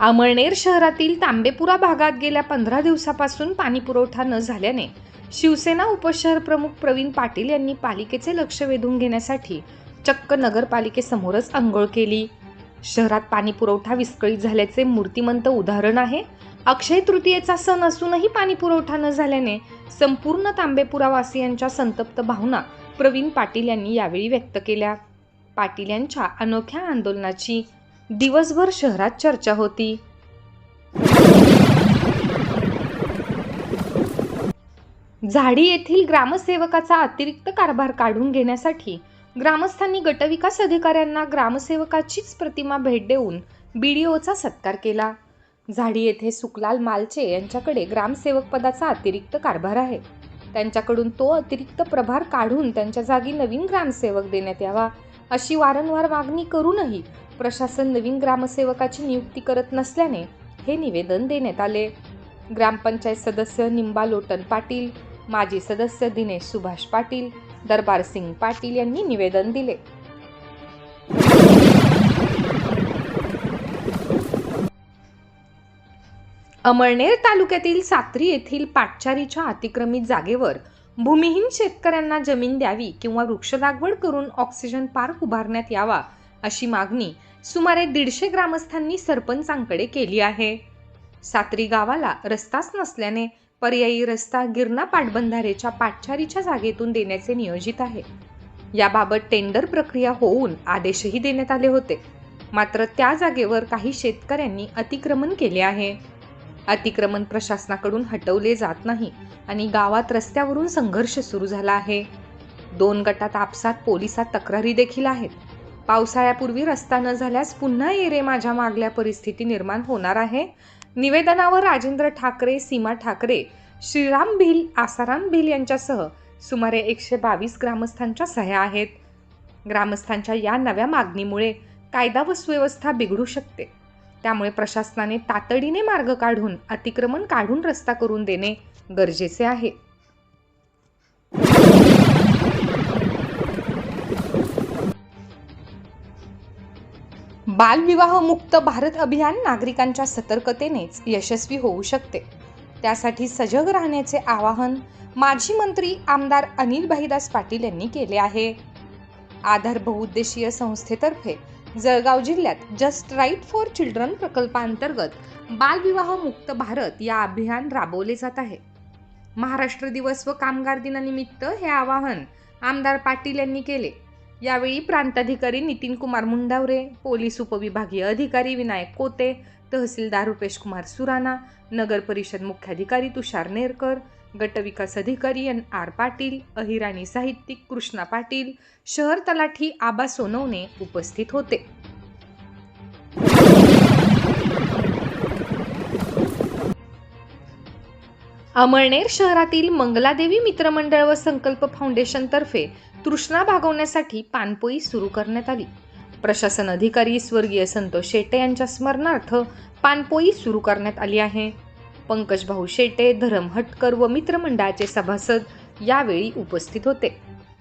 अमळनेर शहरातील तांबेपुरा भागात गेल्या पंधरा दिवसापासून पाणीपुरवठा न झाल्याने शिवसेना उपशहर प्रमुख प्रवीण पाटील यांनी पालिकेचे लक्ष वेधून घेण्यासाठी चक्क नगरपालिकेसमोरच आंघोळ केली. शहरात पाणी पुरवठा विस्कळीत झाल्याचे मूर्तिमंत उदाहरण आहे. अक्षय तृतीयेचा सण असूनही पाणी पुरवठा न झाल्याने संपूर्ण तांबेपुरावासियांच्या संतप्त भावना प्रवीण पाटील यांनी यावेळी व्यक्त केल्या. पाटील यांच्या अनोख्या आंदोलनाची दिवसभर शहरात चर्चा होती. झाडी येथील ग्रामसेवकाचा अतिरिक्त कारभार काढून घेण्यासाठी ग्रामस्थांनी गटविकास अधिकाऱ्यांना ग्रामसेवकाचीच प्रतिमा भेट देऊन बीडीओचा सत्कार केला. झाडी येथे सुकलाल मालचे यांच्याकडे ग्रामसेवक पदाचा अतिरिक्त कारभार आहे. त्यांच्याकडून तो अतिरिक्त प्रभार काढून त्यांच्या जागी नवीन ग्रामसेवक देण्यात यावा. अशी वारंवार मागणी करूनही प्रशासन नवीन ग्रामसेवकाची नियुक्ती करत नसल्याने हे निवेदन देण्यात आले. ग्रामपंचायत सदस्य निंबा लोटन पाटील माजी सदस्य दिनेश सुभाष पाटील दरबार सिंग पाटील यांनी निवेदन दिले. अमळनेर तालुक्यातील सात्री येथील पाटचारीच्या अतिक्रमित जागेवर भूमिहीन शेतकऱ्यांना जमीन द्यावी किंवा वृक्ष लागवड करून ऑक्सिजन पार्क उभारण्यात यावा अशी मागणी सुमारे दीडशे ग्रामस्थांनी सरपंचांकडे केली आहे. सात्री गावाला रस्ताच नसल्याने पर्यायी रस्ता गिरणा पाटबंधारेच्या पाटचारीच्या जागेतून देण्याचे नियोजित आहे. याबाबत टेंडर प्रक्रिया होऊन आदेशही देण्यात आले होते. मात्र त्या जागेवर काही शेतकऱ्यांनी अतिक्रमण केले आहे. अतिक्रमण प्रशासनाकडून हटवले जात नाही आणि गावात रस्त्यावरून संघर्ष सुरू झाला आहे. दोन गटात आपसात पोलिसात तक्रारी देखील आहेत. पावसाळ्यापूर्वी रस्ता न झाल्यास पुन्हा येरे माझ्या मागल्या परिस्थिती निर्माण होणार आहे. निवेदनावर राजेंद्र ठाकरे सीमा ठाकरे श्रीराम भिल आसाराम भिल यांच्यासह सुमारे एकशे बावीस ग्रामस्थांच्या सह्या आहेत. ग्रामस्थांच्या या नव्या मागणीमुळे कायदा व सुव्यवस्था बिघडू शकते. त्यामुळे प्रशासनाने तातडीने मार्ग काढून अतिक्रमण काढून रस्ता करून देणे गरजेचे आहे. बालविवाह मुक्त भारत अभियान नागरिकांच्या सतर्कतेनेच यशस्वी होऊ शकते. त्यासाठी सजग राहण्याचे आवाहन माजी मंत्री आमदार अनिल भाईदास पाटील यांनी केले आहे. आधार बहुउद्देशीय संस्थेतर्फे जळगाव जिल्ह्यात जस्ट राईट फॉर चिल्ड्रन प्रकल्पांतर्गत बालविवाह मुक्त भारत या अभियान राबवले जात आहे. महाराष्ट्र दिवस व कामगार दिनानिमित्त हे आवाहन आमदार पाटील यांनी केले. यावेळी प्रांताधिकारी नितीन कुमार मुंडावरे पोलीस उपविभागीय अधिकारी विनायक कोते तहसीलदार रुपेश कुमार सुराणा नगर परिषद मुख्याधिकारी तुषार नेरकर गटविकास अधिकारी एन आर पाटील अहिराणी साहित्यिक कृष्णा पाटील शहर तलाठी आबा सोनवणे उपस्थित होते. अमळनेर शहरातील मंगलादेवी मित्रमंडळ व संकल्प फाउंडेशनतर्फे तृष्णा भागवण्यासाठी पानपोई सुरू करण्यात आली. प्रशासन अधिकारी स्वर्गीय संतोष शेटे यांच्या स्मरणार्थ पानपोई सुरू करण्यात आली आहे. पंकज भाऊ शेटे धरम हटकर व मित्रमंडळाचे सभासद यावेळी उपस्थित होते.